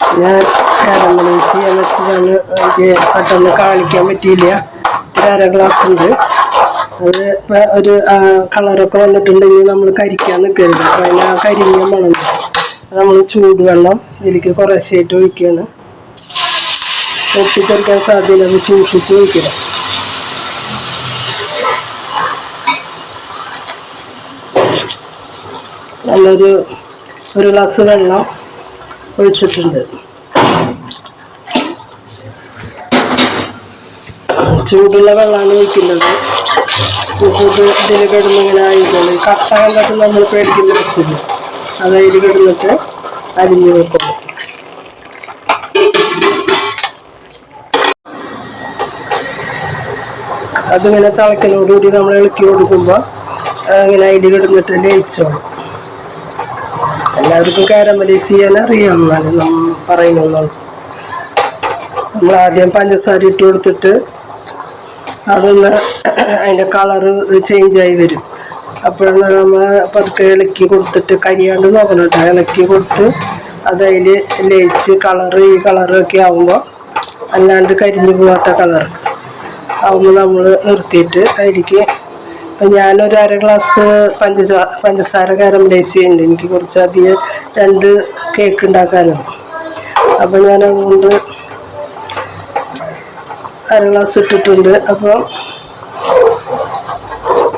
ഞാൻ കാരമലൈസ് വെച്ചതാണ് എനിക്ക് പെട്ടെന്ന് കാണിക്കാൻ പറ്റിയില്ല. അര ഗ്ലാസ് ഉണ്ട്. അത് ഇപ്പം ഒരു കളറൊക്കെ വന്നിട്ടുണ്ടെങ്കിൽ നമ്മൾ കരിക്കാൻ നിൽക്കരുത് അപ്പം അതിന് ആ കരിഞ്ഞ മണം. നമ്മൾ ചൂടുവെള്ളം ഇതിലേക്ക് കുറേശ്ശായിട്ട് ഒഴിക്കുകയാണ് പൊട്ടിത്തെറിക്കാൻ സാധ്യത അത് സൂക്ഷിച്ച് ഒഴിക്കണം നല്ലൊരു ഒരു ഗ്ലാസ് വെള്ളം ഒഴിച്ചിട്ടുണ്ട്. ചൂടുള്ള വെള്ളമാണ് ഒഴിക്കുന്നത്. ഇത് ഇതിൽ കിടന്ന് ഇങ്ങനെ ഈ കട്ട നമ്മൾ പേടിക്കുന്ന വെച്ചില്ല അത് അതിൽ കിടന്നിട്ട് അരിഞ്ഞു വെക്കും. അതിങ്ങനെ തിളക്കലോടുകൂടി നമ്മൾ ഇളക്കി കൊടുക്കുമ്പോൾ അങ്ങനെ അതിൽ കിടന്നിട്ട് ലയിച്ചോളും. എല്ലാവർക്കും കാരമലൈസ് ചെയ്യാൻ അറിയാം എന്നാലും പറയുന്നുള്ളൂ നമ്മൾ ആദ്യം പഞ്ചസാര ഇട്ട് കൊടുത്തിട്ട് അതൊന്ന് അതിന്റെ കളറ് ചേഞ്ച് ആയി വരും. അപ്പോഴാണ് നമ്മൾ പതുക്കെ ഇളക്കി കൊടുത്തിട്ട് കരിയാണ്ട് നോക്കണം കേട്ടോ. ഇളക്കി കൊടുത്ത് അത് അതിൽ ലയിച്ച് കളറ് ഈ കളറൊക്കെ ആകുമ്പോൾ അല്ലാണ്ട് കരിഞ്ഞു പോകാത്ത കളർ ആകുമ്പോൾ നമ്മൾ നിർത്തിയിട്ട് അതിലേക്ക് ഞാനൊരു അര ഗ്ലാസ് പഞ്ചസാര പഞ്ചസാര കാരമലൈസ് ചെയ്യുന്നുണ്ട്. എനിക്ക് കുറച്ച് അധികം രണ്ട് കേക്ക് ഉണ്ടാക്കാനും അപ്പം ഞാൻ അതുകൊണ്ട് അര ഗ്ലാസ് ഇട്ടിട്ടുണ്ട്. അപ്പോൾ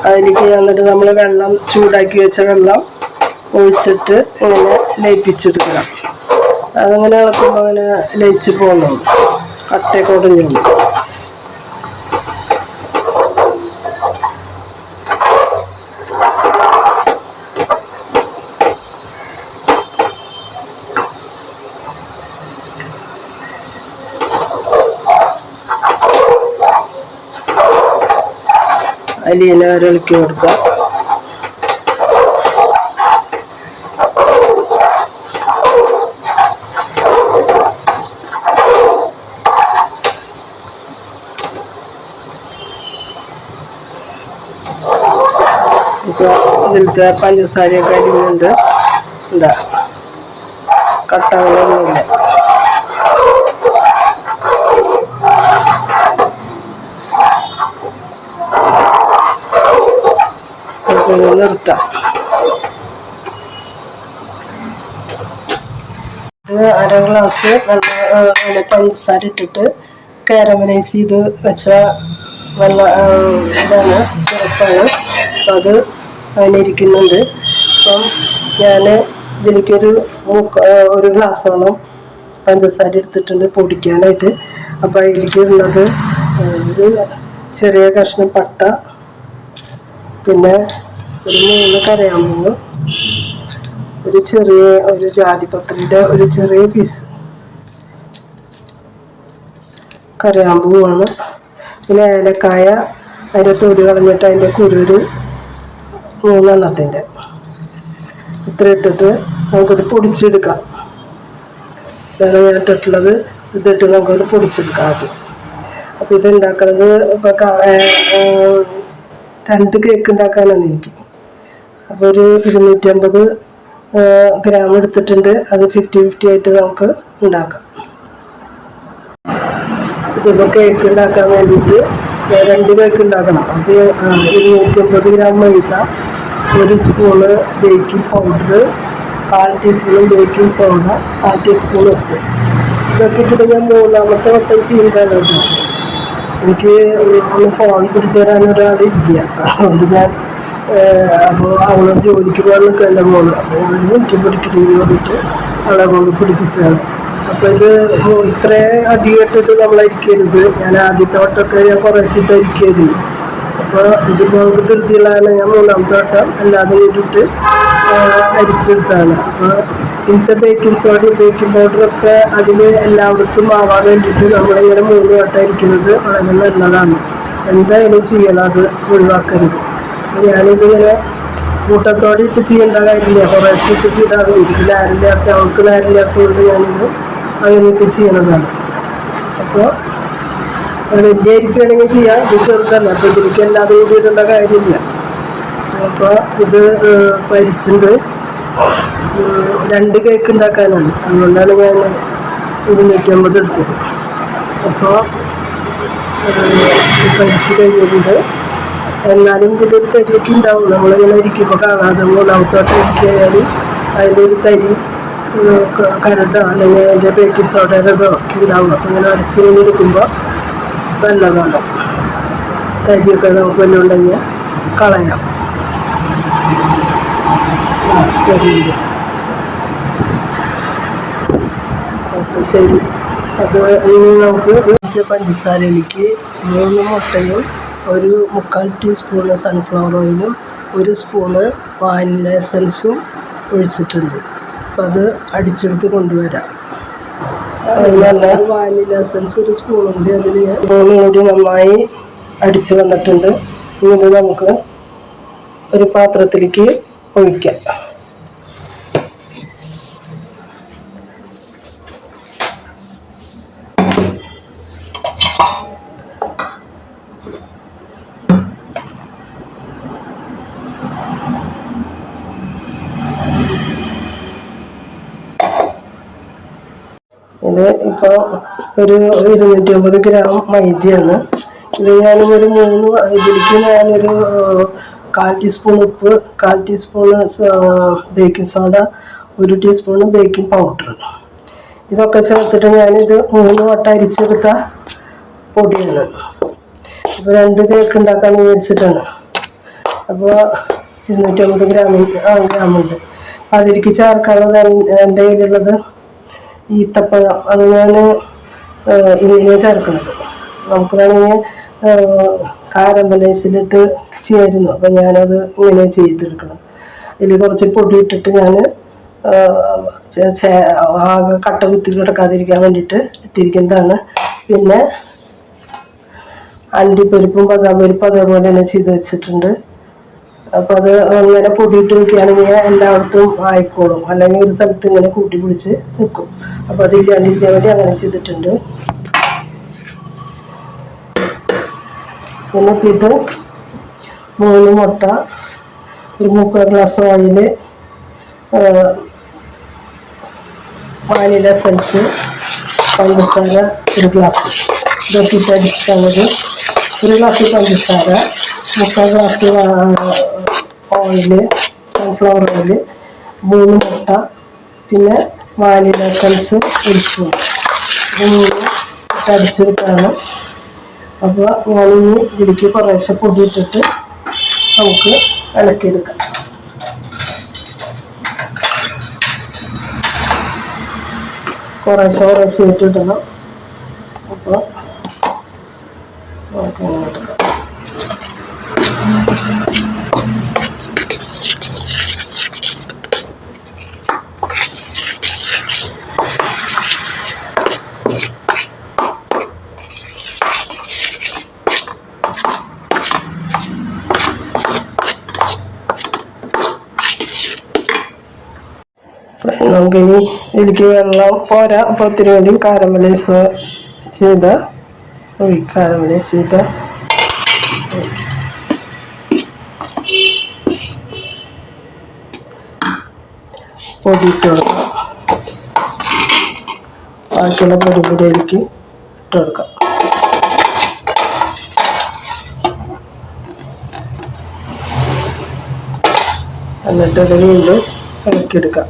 അതിലേക്ക് എന്നിട്ട് നമ്മൾ വെള്ളം ചൂടാക്കി വെച്ച വെള്ളം ഒഴിച്ചിട്ട് ഇങ്ങനെ ലയിപ്പിച്ചെടുക്കണം. അതങ്ങനെ ഇളക്കുമ്പോൾ അങ്ങനെ ലയിച്ച് പോകുന്നു കട്ടയൊക്കെ ഉടഞ്ഞു ഇല ഇളക്കി കൊടുക്കുക. ഇപ്പോൾ ഇതിലത്തെ പഞ്ചസാരയൊക്കെ അരിഞ്ഞുണ്ട് എന്താ കട്ടകളൊന്നുമില്ല നമുക്കിത് നിർത്താം. അര ഗ്ലാസ് നല്ല അങ്ങനെ പഞ്ചസാര ഇട്ടിട്ട് കാരമലൈസ് ചെയ്ത് വെച്ച വെള്ള ആ, ഇതാണ് സിറപ്പാണ്. അപ്പം അത് അതിനിരിക്കുന്നുണ്ട് അപ്പം ഞാൻ ഇതിലേക്കൊരു ഒരു ഗ്ലാസ്സോളം പഞ്ചസാര എടുത്തിട്ടുണ്ട് പൊടിക്കാനായിട്ട്. അപ്പോൾ അതിലേക്ക് ഉള്ളത് ഒരു ചെറിയ കഷ്ണം പട്ട പിന്നെ ഒരു മൂന്ന് ഒരു ചെറിയ ഒരു ജാതിപത്രിയുടെ ഒരു ചെറിയ പീസ് കരയാമ്പൂവാണ് പിന്നെ ഏലക്കായ അതിന്റെ തൊടി കളഞ്ഞിട്ട് അതിന്റെ കുരുരു മൂന്നെണ്ണത്തിന്റെ ഇത്ര ഇട്ടിട്ട് നമുക്കത് പൊടിച്ചെടുക്കാം. ഇതാണ് ഞാൻ ഇട്ടിട്ടുള്ളത്. ഇതിട്ട് നമുക്കത് പൊടിച്ചെടുക്കാം ആദ്യം. അപ്പോൾ ഇത് ഉണ്ടാക്കുന്നത് ഇപ്പം രണ്ട് കേക്ക് ഉണ്ടാക്കാനാണ് എനിക്ക്. അപ്പോൾ ഒരു ഇരുന്നൂറ്റമ്പത് ഗ്രാം എടുത്തിട്ടുണ്ട്. അത് ഫിഫ്റ്റി ഫിഫ്റ്റി ആയിട്ട് നമുക്ക് ഉണ്ടാക്കാം. ഇതിപ്പോൾ കേക്ക് ഉണ്ടാക്കാൻ വേണ്ടിയിട്ട് രണ്ട് കേക്ക് ഉണ്ടാക്കണം. അപ്പോൾ ഇരുന്നൂറ്റമ്പത് ഗ്രാം മൈദ ഒരു സ്പൂണ് ബേക്കിംഗ് പൗഡർ കാൽ ടീസ്പൂൺ ബേക്കിംഗ് സോഡ കാൽ ടീസ്പൂൺ ഉപ്പ്. ഇതൊക്കെ ഇട്ടിട്ട് ഞാൻ മൂന്നാമത്തെ വട്ടം കേട്ടോ. എനിക്ക് ഒന്ന് ഫോൺ പിടിച്ചു തരാൻ ഒരാളില്ല. അതുകൊണ്ട് ഞാൻ അവൾ ജോലിക്ക് പോകാനൊക്കെ അല്ല മോൾ അപ്പോൾ ഞാൻ എനിക്ക് പിടിക്കണമെന്ന് പറഞ്ഞിട്ട് അവളെ കൊണ്ട് പിടിപ്പിച്ചതാണ്. അപ്പോൾ ഇത് ഇത്രയും അധികമായിട്ടിട്ട് നമ്മളരിക്കരുത് ഞാൻ ആദ്യത്തെ വട്ടമൊക്കെ ഞാൻ കുറേശ്ശിട്ട് അരിക്കരുത് അപ്പോൾ ഇതിപ്പോൾ നമുക്ക് ധൃതിയുള്ളതാണ് ഞാൻ മൂന്നാമത്തെ വട്ടം അല്ലാതെ കേട്ടിട്ട് അരിച്ചെടുത്താണ്. അപ്പോൾ ഇന്നത്തെ ബേക്കിംഗ് സോഡയും ബേക്കിംഗ് പൗഡറൊക്കെ അതിന് എല്ലായിടത്തും ആവാൻ വേണ്ടിയിട്ട് നമ്മളിങ്ങനെ മൂന്ന് വട്ടം ഇരിക്കുന്നത് വളരെ നല്ലതാണ്. എന്തായാലും ചെയ്യണം അത് ഒഴിവാക്കരുത്. ഞാനിതിങ്ങനെ കൂട്ടത്തോടെ ഇട്ട് ചെയ്യേണ്ട കാര്യമില്ല. കുറേശ്ശെ ഇട്ട് ചെയ്താൽ മതി. എനിക്ക് നേരില്ലാത്ത അവൾക്ക് ആരില്ലാത്തതുകൊണ്ട് ഞാനിത് അങ്ങനെ ഇട്ട് ചെയ്യണതാണ് അപ്പോൾ വലിയ ആയിരിക്കുകയാണെങ്കിൽ ചെയ്യാം. ഇത് ചെറുതല്ല. അപ്പോൾ ഇതിലേക്ക് അല്ലാതെ കൂടിയിട്ടുള്ള കാര്യമില്ല. അപ്പോൾ ഇത് പരിച്ചിട്ടുണ്ട് രണ്ട് കേക്ക് ഉണ്ടാക്കാനാണ്. അതുകൊണ്ടാണ് ഞാൻ ഇരുന്നൂറ്റമ്പത് എടുത്തത്. അപ്പോൾ പരിച്ചു കഴിഞ്ഞിട്ടുണ്ട് എന്നാലും ഇതിലൊരു തരിയൊക്കെ ഉണ്ടാവും. നമ്മളിങ്ങനെ ഇരിക്കുമ്പോൾ കാണാതെ മൂന്നാമത്തോട്ട് ഇരിക്കായാലും അതിന്റെ ഒരു തരി കരടോ അല്ലെങ്കിൽ അതിന്റെ ബേക്കിംഗ് സോഡയുടെ ഒക്കെ ഉണ്ടാവും. അപ്പം ഇങ്ങനെ അടച്ചിങ്ങനെ ഇരിക്കുമ്പോൾ നല്ലതാണ്. തരിയൊക്കെ നമുക്ക് വല്ലതും ഉണ്ടെങ്കിൽ കളയാം. അപ്പം ശരി. അത് നമുക്ക് പഞ്ചസാരയിലേക്ക് മൂന്ന് മുട്ടയും ഒരു മുക്കാൽ ടീസ്പൂണ് സൺഫ്ലവർ ഓയിലും ഒരു സ്പൂണ് വാനില എസൻസും ഒഴിച്ചിട്ടുണ്ട്. അപ്പം അത് അടിച്ചെടുത്ത് കൊണ്ടുവരാം. നല്ല വാനില എസൻസ് ഒരു സ്പൂണുണ്ട് അതിൽ സ്പൂണും കൂടി നന്നായി അടിച്ചു വന്നിട്ടുണ്ട്. ഇനി ഇത് നമുക്ക് ഒരു പാത്രത്തിലേക്ക് ഒഴിക്കാം ഇത് ഇപ്പോൾ ഒരു ഇരുന്നൂറ്റി അമ്പത് ഗ്രാം മൈദയാണ്. ഇത് ഞാൻ ഒരു മൂന്ന് ഇതിലേക്ക് ഞാനൊരു കാൽ ടീസ്പൂൺ ഉപ്പ് കാൽ ടീസ്പൂൺ ബേക്കിംഗ് സോഡ ഒരു ടീസ്പൂൺ ബേക്കിംഗ് പൗഡർ. ഇതൊക്കെ ചേർത്തിട്ട് ഞാനിത് മൂന്ന് വട്ടം അരിച്ചെടുത്ത പൊടിയാണ്. ഇപ്പോൾ രണ്ട് കേക്ക് ഉണ്ടാക്കാൻ വിചാരിച്ചിട്ടാണ്. അപ്പോൾ ഇരുന്നൂറ്റമ്പത് ഗ്രാമിൽ ഗ്രാമുണ്ട്. അതിലേക്ക് ചേർക്കാനുള്ളത് എൻ- എന്റെ കയ്യിലുള്ളത് ഈത്തപ്പഴം ഞാൻ ഇതിനെ ചേർക്കുന്നത്. നമുക്ക് വേണമെങ്കിൽ കാരമലൈസിലിട്ട് ചേരുന്നു അപ്പം ഞാനത് ഇങ്ങനെ ചെയ്തെടുക്കണം. ഇതിൽ കുറച്ച് പൊടി ഇട്ടിട്ട് ഞാൻ ആകെ കട്ട കുത്തി കിടക്കാതിരിക്കാൻ വേണ്ടിയിട്ട് ഇട്ടിരിക്കുന്നതാണ്. പിന്നെ അണ്ടിപ്പരിപ്പും ബദാം പരിപ്പും അതേപോലെ തന്നെ ചെയ്ത് വെച്ചിട്ടുണ്ട്. അപ്പം അത് അങ്ങനെ പൊടിയിട്ട് നിൽക്കുകയാണെങ്കിൽ എല്ലായിടത്തും ആയിക്കോളും. അല്ലെങ്കിൽ ഒരു സ്ഥലത്ത് ഇങ്ങനെ കൂട്ടി പിടിച്ച് നിൽക്കും അപ്പൊ അത് ഇല്ലാണ്ടിരിക്കാൻ വേണ്ടി അങ്ങനെ ചെയ്തിട്ടുണ്ട്. ഇപ്പം ഇത് മൂന്ന് മുട്ട ഒരു മുക്കാൽ ഗ്ലാസ് ഓയിൽ വാനില സെൻസ് പഞ്ചസാര ഒരു ഗ്ലാസ് ഇതൊക്കെ ഇട്ട് അടിച്ചിട്ടുള്ളത് ഒരു ഗ്ലാസ് പഞ്ചസാര മുക്കാൽ ഗ്ലാസ് ഓയിൽ സൺഫ്ലവർ ഓയിൽ മൂന്ന് മുട്ട പിന്നെ വാനില എസൻസ് ഒരു സ്പൂൺ ഇത് മൂന്ന് അടിച്ചെടുത്താണ് അപ്പോൾ ഞാനിനി ഇതിലേക്ക് കുറേശ്ശെ പൊടി ഇട്ടിട്ട് നമുക്ക് ഇളക്കിയെടുക്കാം. കുറേശ്ശെ കുറേശ്ശെ ഇട്ടിടണം അപ്പോൾ നമുക്ക് ഇങ്ങനെ എടുക്കാം നമുക്കിനി ഇതിലേക്ക് വെള്ളം പോരാ. അപ്പോൾ ഒത്തിരി വേണ്ടി കാരമലൈസ് ചെയ്ത കാരമലൈസ് ചെയ്ത. പൊടി ഇട്ട് കൊടുക്കാം. ബാക്കിയുള്ള പൊടി കൂടി എനിക്ക് ഇട്ട് കൊടുക്കാം. എന്നിട്ട് അതിൽ വീണ്ടും ഇളക്കിയെടുക്കാം.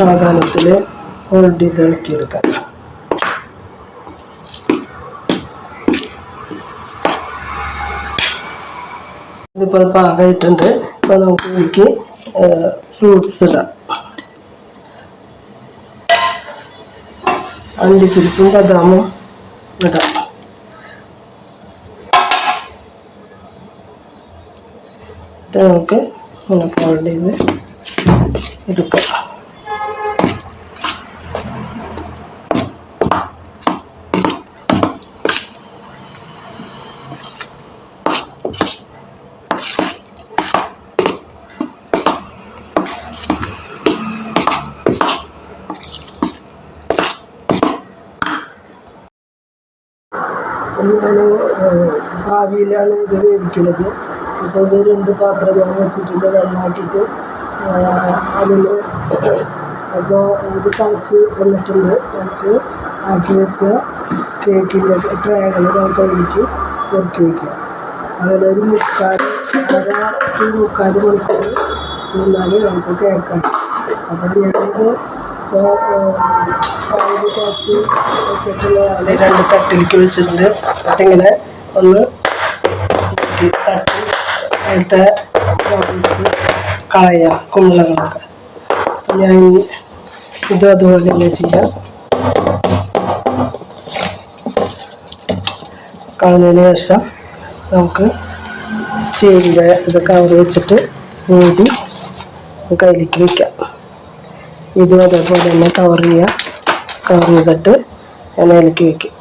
സാവധാനത്തിൽ ഹോൾഡ് ചെയ്ത് ഇളക്കിയെടുക്കാം. ഇതിപ്പോൾ പാകമായിട്ടുണ്ട്. ഇപ്പോൾ നമുക്ക് ഇതിലേക്ക് ഫ്രൂട്ട്സ് ഇടാം. അണ്ടിപ്പരിപ്പും ബദാമും ഇടാം. എന്നിട്ട് നമുക്ക് ഇങ്ങനെ ഫോൾഡ് ചെയ്ത് എടുക്കാം. ഞാൻ ഭാവിയിലാണ് ഇത് വേവിക്കുന്നത്. അപ്പോൾ ഇത് രണ്ട് പാത്രം ഞാൻ വെച്ചിട്ടുണ്ട് വെള്ളമാക്കിയിട്ട്. അതിൽ അപ്പോൾ ഇത് തിളച്ച് വന്നിട്ടുണ്ട്. നമുക്ക് ആക്കി വെച്ച കേക്കിന്റെ ട്രേകൾ നമുക്ക് അതിലേക്ക് ഇറക്കി വയ്ക്കാം അങ്ങനെ ഒരു മുക്കാൽ അര ഒരു മുക്കാൽ മണിക്കൂർ നിന്നാൽ നമുക്ക് കേൾക്കാം. അപ്പോൾ ഞാനിത് അതിൽ രണ്ട് തട്ടിലേക്ക് വെച്ചിട്ടുണ്ട്. അതിങ്ങനെ ഒന്ന് തട്ടി ബോട്ടിൽസ് കളയുക കുമ്പളങ്ങളൊക്കെ. ഞാൻ ഇതും അതുപോലെ തന്നെ ചെയ്യാം. കളഞ്ഞതിന് ശേഷം നമുക്ക് സ്റ്റീലിന്റെ ഇത് കവർ വെച്ചിട്ട് മൂടി കയ്യിലേക്ക് വയ്ക്കാം ഇതും അതേപോലെ തന്നെ കവർ ചെയ്യുക കവർ ചെയ്തിട്ട് അതിലേക്ക് വയ്ക്കും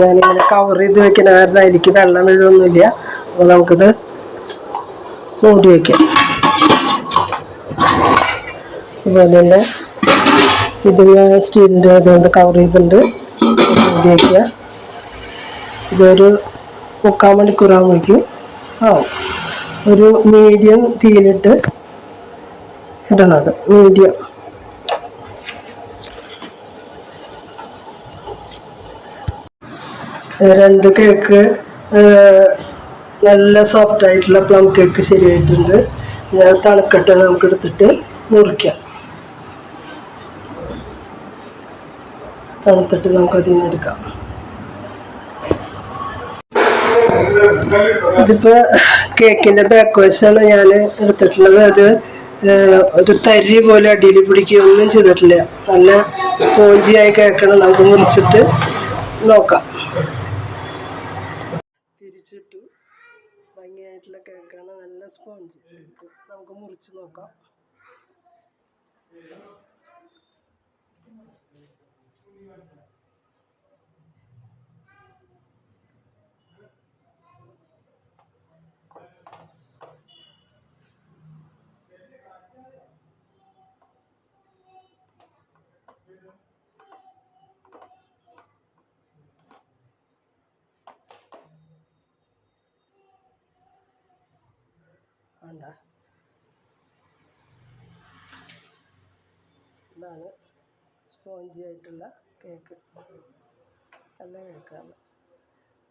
ഞാനിങ്ങനെ കവർ ചെയ്ത് വെക്കുന്ന കാരണം അതിലേക്ക് വെള്ളം വീഴൊന്നുമില്ല. അപ്പോൾ നമുക്കിത് മൂടി വയ്ക്കാം അതുപോലെ തന്നെ ഇത് ഞാൻ സ്റ്റീലിന്റെ അതുകൊണ്ട് കവർ ചെയ്തിട്ടുണ്ട്. മൂടി വയ്ക്കുക ഇതൊരു മുക്കാൽ മണിക്കൂറാകുമ്പോഴേക്കും ആവും. ഒരു മീഡിയം തീയിലിട്ട് ഇടണത് മീഡിയം രണ്ട് കേക്ക് നല്ല സോഫ്റ്റ് ആയിട്ടുള്ള പ്ലം കേക്ക് ശരിയായിട്ടുണ്ട്. ഞാൻ തണുക്കട്ടെ നമുക്ക് എടുത്തിട്ട് മുറിക്കാം. തണുത്തിട്ട് നമുക്ക് അതിൽ നിന്ന് എടുക്കാം. ഇതിപ്പോ കേക്കിന്റെ ബേക്കേഴ്സാണ് ഞാൻ എടുത്തിട്ടുള്ളത്. അത് ഒരു തരി പോലെ അടിയിൽ പിടിക്കുകയൊന്നും ചെയ്തിട്ടില്ല. നല്ല സ്പോഞ്ചിയായി കേക്കാണ് നമുക്ക് മുറിച്ചിട്ട് നോക്കാം തിരിച്ചിട്ടു ഭംഗിയായിട്ടുള്ള കേക്കാണ് നല്ല സ്പോഞ്ച് കേക്ക് നമുക്ക് മുറിച്ച് നോക്കാം ഇതാണ് സ്പോഞ്ചി ആയിട്ടുള്ള കേക്ക്. നല്ല കേക്കാണ്.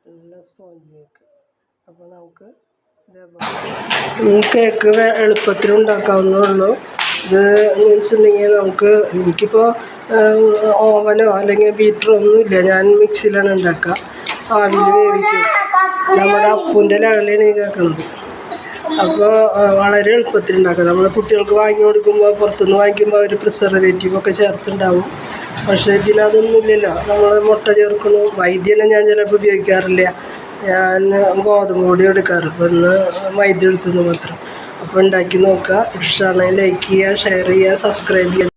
നല്ല സ്പോഞ്ച് കേക്ക്. അപ്പോൾ നമുക്ക് ഈ കേക്ക് എളുപ്പത്തിൽ ഉണ്ടാക്കാവുന്നേ ഇത് വെച്ചിട്ടുണ്ടെങ്കിൽ നമുക്ക് എനിക്കിപ്പോൾ ഓവനോ അല്ലെങ്കിൽ ബീറ്ററോ ഒന്നുമില്ല ഞാൻ മിക്സിയിലാണ് ഉണ്ടാക്കുക. ആവിയിൽ വേവിക്കും നമ്മുടെ അപ്പൂന്റെ ലെവലിലാണ് ഈ കേൾക്കണത് അപ്പോൾ വളരെ എളുപ്പത്തിൽ ഉണ്ടാക്കാം. നമ്മൾ കുട്ടികൾക്ക് വാങ്ങി കൊടുക്കുമ്പോൾ പുറത്തുനിന്ന് വാങ്ങിക്കുമ്പോൾ അവർ പ്രിസർവേറ്റീവ് ഒക്കെ ചേർത്തുണ്ടാവും പക്ഷേ ഇതിലതൊന്നും ഇല്ലല്ലോ. നമ്മൾ മുട്ട ചേർക്കുന്നു. വൈദ്യനെ ഞാൻ ചിലപ്പോൾ ഉപയോഗിക്കാറില്ല. ഞാൻ ഗോതമ്പ് പൊടി എടുക്കാറ്. ഇന്ന് മൈദ എടുത്തുനിന്ന് മാത്രം. അപ്പോൾ ഉണ്ടാക്കി നോക്കുക. ഇഷ്ടമാണെങ്കിൽ ലൈക്ക് ചെയ്യുക ഷെയർ ചെയ്യുക സബ്സ്ക്രൈബ് ചെയ്യുക.